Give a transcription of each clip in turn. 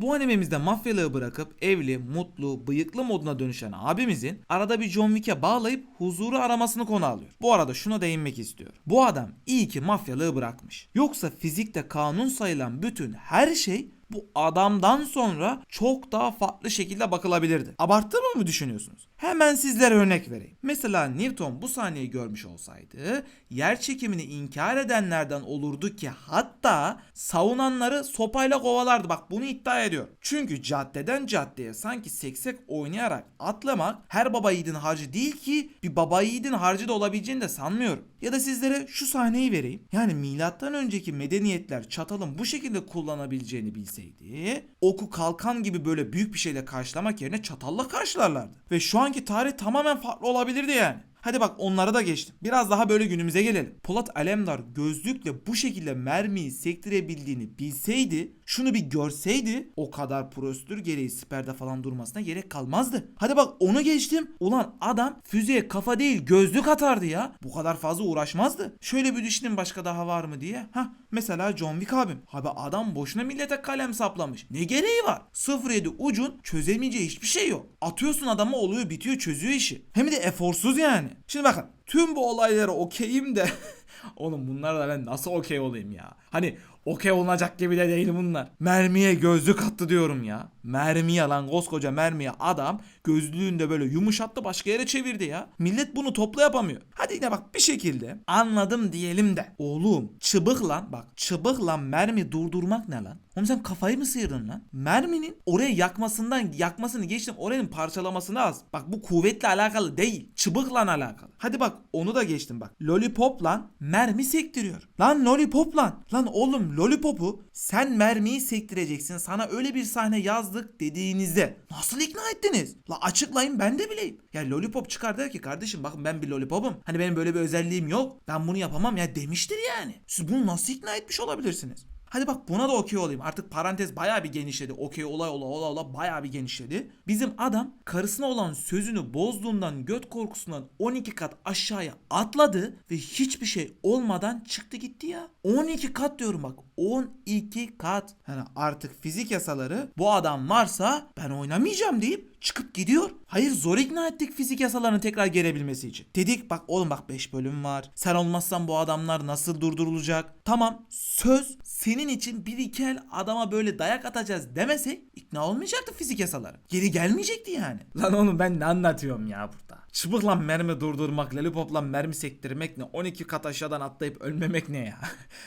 Bu animemizde mafyalığı bırakıp evli, mutlu, bıyıklı moduna dönüşen abimizin arada bir John Wick'e bağlayıp huzuru aramasını konu alıyor. Bu arada şuna değinmek istiyor. Bu adam iyi ki mafyalığı bırakmış. Yoksa fizikte kanun sayılan bütün her şey bu adamdan sonra çok daha farklı şekilde bakılabilirdi. Abarttığımı mı düşünüyorsunuz? Hemen sizlere örnek vereyim. Mesela Newton bu sahneyi görmüş olsaydı yer çekimini inkar edenlerden olurdu ki hatta savunanları sopayla kovalardı. Bak bunu iddia ediyor. Çünkü caddeden caddeye sanki seksek oynayarak atlamak her baba yiğidin harcı değil ki bir baba yiğidin harcı da olabileceğini de sanmıyorum. Ya da sizlere şu sahneyi vereyim. Yani milattan önceki medeniyetler çatalın bu şekilde kullanabileceğini bilseydi oku kalkan gibi böyle büyük bir şeyle karşılamak yerine çatalla karşılarlardı. Ve şu anki tarih tamamen farklı olabilirdi yani. Hadi bak onlara da geçtim. Biraz daha böyle günümüze gelelim. Polat Alemdar gözlükle bu şekilde mermiyi sektirebildiğini bilseydi, şunu bir görseydi o kadar prosedür gereği siperde falan durmasına gerek kalmazdı. Hadi bak onu geçtim. Ulan adam füzeye kafa değil gözlük atardı ya. Bu kadar fazla uğraşmazdı. Şöyle bir düşünün başka daha var mı diye. Hah mesela John Wick abim. Abi adam boşuna millete kalem saplamış. Ne gereği var? 07 ucun çözemeyeceği hiçbir şey yok. Atıyorsun adama oluyor bitiyor çözüyor işi. Hem de eforsuz yani. Şimdi bakın tüm bu olaylara okeyim de Oğlum bunlarla ben nasıl okey olayım ya? Hani okey olunacak gibi de değil bunlar. Mermiye gözlük attı diyorum ya. Mermiye lan koskoca mermiye adam gözlüğünde böyle yumuşattı başka yere çevirdi ya. Millet bunu topla yapamıyor. Hadi yine bak bir şekilde anladım diyelim de. Oğlum çıbık lan bak çıbık lan mermi durdurmak ne lan? Oğlum sen kafayı mı sıyırdın lan? Merminin oraya yakmasından yakmasını geçtim oranın parçalamasını az. Bak bu kuvvetle alakalı değil. Çıbıkla alakalı. Hadi bak onu da geçtim bak. Lollipop lan mermi sektiriyor. Lan lollipop lan. Lan oğlum lollipopu sen mermiyi sektireceksin. Sana öyle bir sahne yazdık dediğinizde nasıl ikna ettiniz? La açıklayın ben de bileyim. Ya lollipop çıkar der ki kardeşim bakın ben bir lollipopum. Hani benim böyle bir özelliğim yok. Ben bunu yapamam ya demiştir yani. Siz bunu nasıl ikna etmiş olabilirsiniz? Hadi bak buna da okey olayım. Artık parantez bayağı bir genişledi. Okey olay ola ola ola bayağı bir genişledi. Bizim adam karısına olan sözünü bozduğundan göt korkusundan 12 kat aşağıya atladı ve hiçbir şey olmadan çıktı gitti ya. 12 kat diyorum bak. 12 kat. Yani artık fizik yasaları bu adam varsa ben oynamayacağım deyip çıkıp gidiyor. Hayır zor ikna ettik fizik yasalarının tekrar gelebilmesi için. Dedik bak oğlum bak 5 bölüm var. Sen olmazsan bu adamlar nasıl durdurulacak? Tamam söz senin için bir iki el adama böyle dayak atacağız demesek ikna olmayacaktı fizik yasaları. Geri gelmeyecekti yani. Lan oğlum ben ne anlatıyorum ya burada? Çıbıkla mermi durdurmak, lollipopla mermi sektirmek ne? 12 kat aşağıdan atlayıp ölmemek ne ya?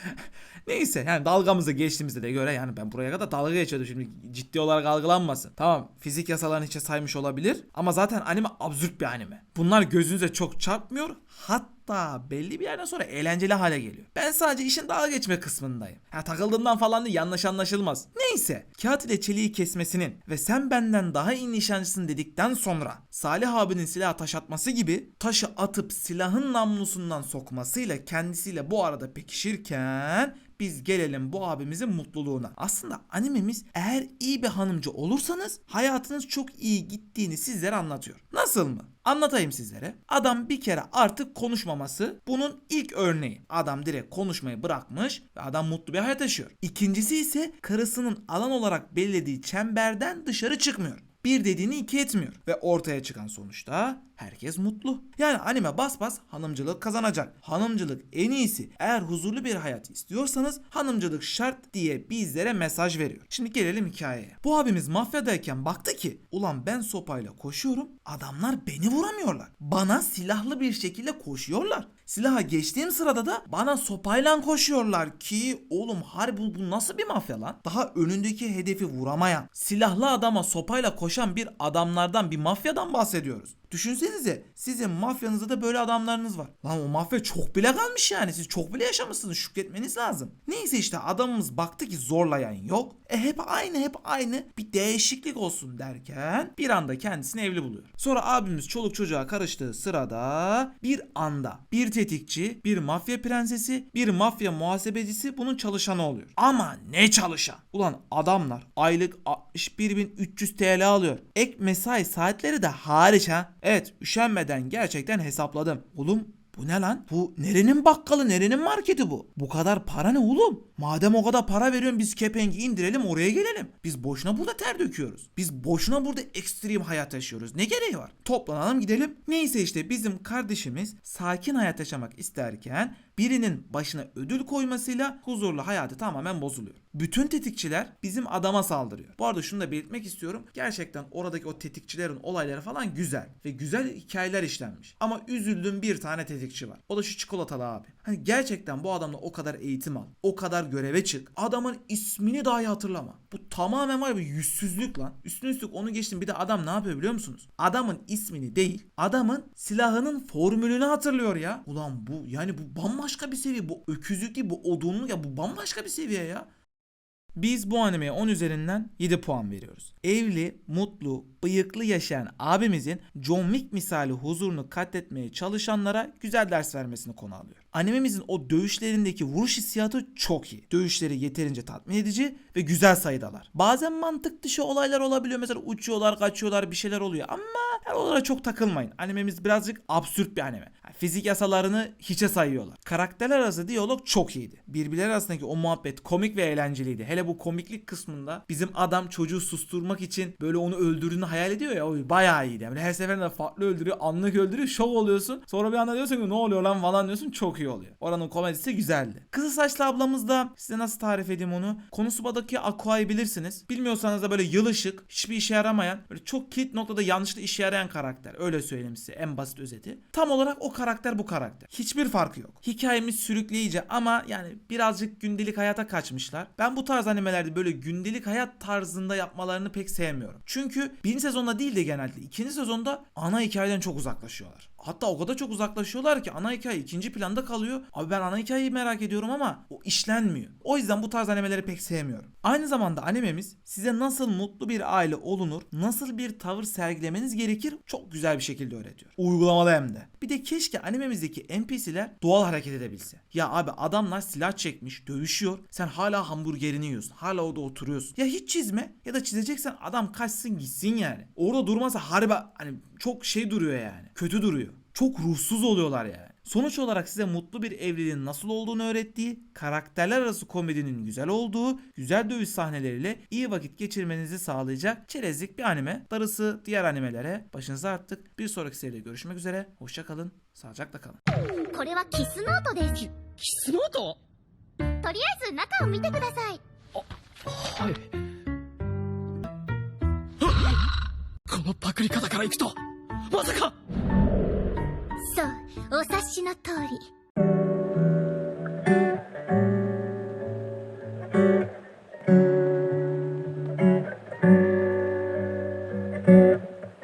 Neyse yani dalgamızı geçtiğimizde de göre yani ben buraya kadar dalga geçiyordum şimdi ciddi olarak algılanmasın. Tamam fizik yasalarını hiçe saymış olabilir ama zaten anime absürt bir anime. Bunlar gözünüze çok çarpmıyor hatta belli bir yerden sonra eğlenceli hale geliyor. Ben sadece işin dalga geçme kısmındayım. Ha takıldığımdan falan değil yanlış anlaşılmaz. Neyse kağıt ile çeliği kesmesinin ve sen benden daha iyi nişancısın dedikten sonra Salih abinin silaha taş atması gibi taşı atıp silahın namlusundan sokmasıyla kendisiyle bu arada pekişirken biz gelelim bu abimizin mutluluğuna. Aslında animemiz eğer iyi bir hanımcı olursanız hayatınız çok iyi gittiğini sizlere anlatıyor. Nasıl mı? Anlatayım sizlere. Adam bir kere artık konuşmaması bunun ilk örneği. Adam direkt konuşmayı bırakmış ve adam mutlu bir hayat yaşıyor. İkincisi ise karısının alan olarak belirlediği çemberden dışarı çıkmıyor. Bir dediğini iki etmiyor. Ve ortaya çıkan sonuçta herkes mutlu. Yani anime bas bas hanımcılık kazanacak. Hanımcılık en iyisi. Eğer huzurlu bir hayat istiyorsanız hanımcılık şart diye bizlere mesaj veriyor. Şimdi gelelim hikayeye. Bu abimiz mafyadayken baktı ki ulan ben sopayla koşuyorum adamlar beni vuramıyorlar. Bana silahlı bir şekilde koşuyorlar. Silaha geçtiğim sırada da bana sopayla koşuyorlar ki oğlum harbi bu, nasıl bir mafya lan? Daha önündeki hedefi vuramayan, silahlı adama sopayla koşan bir adamlardan bir mafyadan bahsediyoruz. Düşünsenize sizin mafyanızda da böyle adamlarınız var. Lan o mafya çok bile kalmış yani. Siz çok bile yaşamışsınız. Şükretmeniz lazım. Neyse işte adamımız baktı ki zorlayan yok. E hep aynı hep aynı. Bir değişiklik olsun derken bir anda kendisini evli buluyor. Sonra abimiz çoluk çocuğa karıştığı sırada bir anda bir tetikçi, bir mafya prensesi, bir mafya muhasebecisi bunun çalışanı oluyor. Ama ne çalışan? Ulan adamlar aylık 61.300 TL alıyor. Ek mesai saatleri de hariç ha. Evet üşenmeden gerçekten hesapladım. Oğlum Bu ne lan? Bu nerenin bakkalı nerenin marketi bu? Bu kadar para ne oğlum? Madem o kadar para veriyorsun biz kepengi indirelim oraya gelelim. Biz boşuna burada ter döküyoruz. Biz boşuna burada ekstrem hayat yaşıyoruz. Ne gereği var? Toplanalım gidelim. Neyse işte bizim kardeşimiz sakin hayat yaşamak isterken birinin başına ödül koymasıyla huzurlu hayatı tamamen bozuluyor. Bütün tetikçiler bizim adama saldırıyor. Bu arada şunu da belirtmek istiyorum. Gerçekten oradaki o tetikçilerin olayları falan güzel ve güzel hikayeler işlenmiş. Ama üzüldüğüm bir tane tetikçi var. O da şu çikolatalı abi. Hani gerçekten bu adamla o kadar eğitim al. O kadar göreve çık. Adamın ismini dahi hatırlama. Bu tamamen var bir yüzsüzlük lan. Üstüne üstlük onu geçtim. Bir de adam ne yapıyor biliyor musunuz? Adamın ismini değil, adamın silahının formülünü hatırlıyor ya. Ulan bu yani bu bambaşka bir seviye. Bu öküzlük değil, bu odunluk ya bu bambaşka bir seviye ya. Biz bu animeye 10 üzerinden 7 puan veriyoruz. Evli, mutlu, bıyıklı yaşayan abimizin John Wick misali huzurunu katletmeye çalışanlara güzel ders vermesini konu alıyor. Animemizin o dövüşlerindeki vuruş hissiyatı çok iyi. Dövüşleri yeterince tatmin edici ve güzel sayıdalar. Bazen mantık dışı olaylar olabiliyor. Mesela uçuyorlar, kaçıyorlar, bir şeyler oluyor ama her oralara çok takılmayın. Animemiz birazcık absürt bir anime. Fizik yasalarını hiçe sayıyorlar. Karakterler arası diyalog çok iyiydi. Birbirleri arasındaki o muhabbet komik ve eğlenceliydi. Hele bu komiklik kısmında bizim adam çocuğu susturmak için böyle onu öldürdüğünü hayal ediyor ya o bayağı iyiydi. Yani her seferinde farklı öldürüyor, anlık öldürüyor, şok oluyorsun. Sonra bir anda diyorsun ki ne oluyor lan falan diyorsun çok iyi oluyor. Oranın komedisi güzeldi. Kızı saçlı ablamız da size nasıl tarif edeyim onu? Konusuba'daki Aqua'yı bilirsiniz. Bilmiyorsanız da böyle yılışık, hiçbir işe yaramayan, böyle çok kilit noktada yanlışlı işe yarayan karakter. Öyle söyleyeyim size en basit özeti. Tam olarak o karakter bu karakter. Hiçbir farkı yok. Hikayemiz sürükleyici ama yani birazcık gündelik hayata kaçmışlar. Ben bu tarz animelerde böyle gündelik hayat tarzında yapmalarını pek sevmiyorum. Çünkü birinci sezonda değil de genelde ikinci sezonda ana hikayeden çok uzaklaşıyorlar. Hatta o kadar çok uzaklaşıyorlar ki ana hikaye ikinci planda kalıyor. Abi ben ana hikayeyi merak ediyorum ama o işlenmiyor. O yüzden bu tarz animeleri pek sevmiyorum. Aynı zamanda animemiz size nasıl mutlu bir aile olunur, nasıl bir tavır sergilemeniz gerekir çok güzel bir şekilde öğretiyor. Uygulamada hem de. Bir de keşke animemizdeki NPC'ler doğal hareket edebilse. Ya abi adamlar silah çekmiş, dövüşüyor. Sen hala hamburgerini yiyorsun. Hala orada oturuyorsun. Ya hiç çizme ya da çizeceksen adam kaçsın gitsin yani. Orada durmasa harbi hani çok şey duruyor yani. Kötü duruyor. Çok ruhsuz oluyorlar yani. Sonuç olarak size mutlu bir evliliğin nasıl olduğunu öğrettiği, karakterler arası komedinin güzel olduğu, güzel dövüş sahneleriyle iyi vakit geçirmenizi sağlayacak çerezlik bir anime. Darısı diğer animelere başınızı arttık. Bir sonraki seride görüşmek üzere. Hoşça kalın. Sağlıcakla kalın. これはキスノートですキスノートとりあえず中を見てくださいはいこのパクリ方からいくと まさか！そうお察しの通り。